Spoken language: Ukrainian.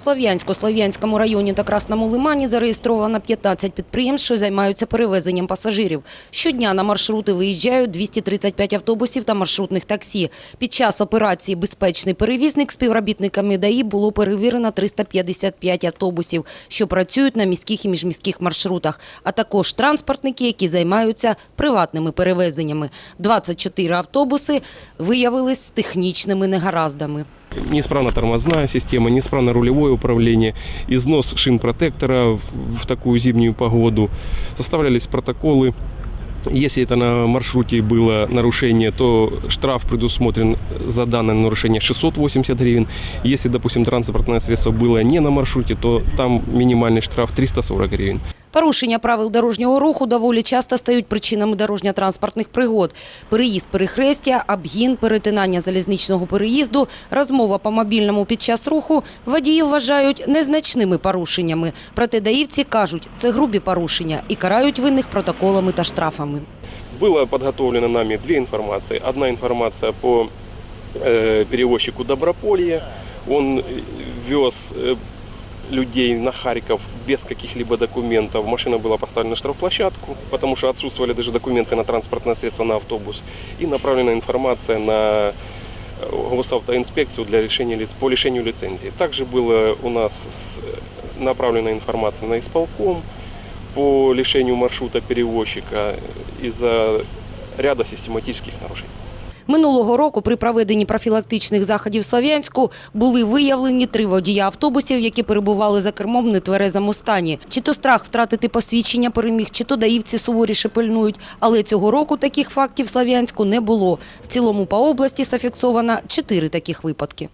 Слов'янську, Слов'янському районі та Красному Лимані зареєстровано 15 підприємств, що займаються перевезенням пасажирів. Щодня на маршрути виїжджають 235 автобусів та маршрутних таксі. Під час операції «Безпечний перевізник» співробітниками ДАІ було перевірено 355 автобусів, що працюють на міських і міжміських маршрутах, а також транспортники, які займаються приватними перевезеннями. 24 автобуси виявились з технічними негараздами. Неисправна тормозная система, неисправно рулевое управление, износ шин протектора в, в такую зимнюю погоду. Составлялись протоколы. Если это на маршруте было нарушение, то штраф предусмотрен за данное нарушение 680 гривен. Если, допустим, транспортное средство было не на маршруте, то там минимальный штраф 340 гривен. Порушення правил дорожнього руху доволі часто стають причинами дорожньо-транспортних пригод. Переїзд перехрестя, обгін, перетинання залізничного переїзду, розмова по мобільному під час руху водії вважають незначними порушеннями. Проте даївці кажуть, це грубі порушення і карають винних протоколами та штрафами. Было подготовлено нами две информации. Одна информация по э, перевозчику Доброполье. Он э, вез э, людей на Харьков без каких-либо документов. Машина была поставлена на штрафплощадку, потому что отсутствовали даже документы на транспортное средство, на автобус. И направлена информация на э, госавтоинспекцию для решения, лиц- по лишению лицензии. Также была у нас с- направлена информация на исполком по лишению маршрута перевозчика из-за ряда систематических нарушений. Минулого року при проведенні профілактичних заходів в Слов'янську були виявлені три водія автобусів, які перебували за кермом в нетверезому стані. Чи то страх втратити посвідчення переміг, чи то даївці суворіше пильнують. Але цього року таких фактів в Слов'янську не було. В цілому по області зафіксовано чотири таких випадки.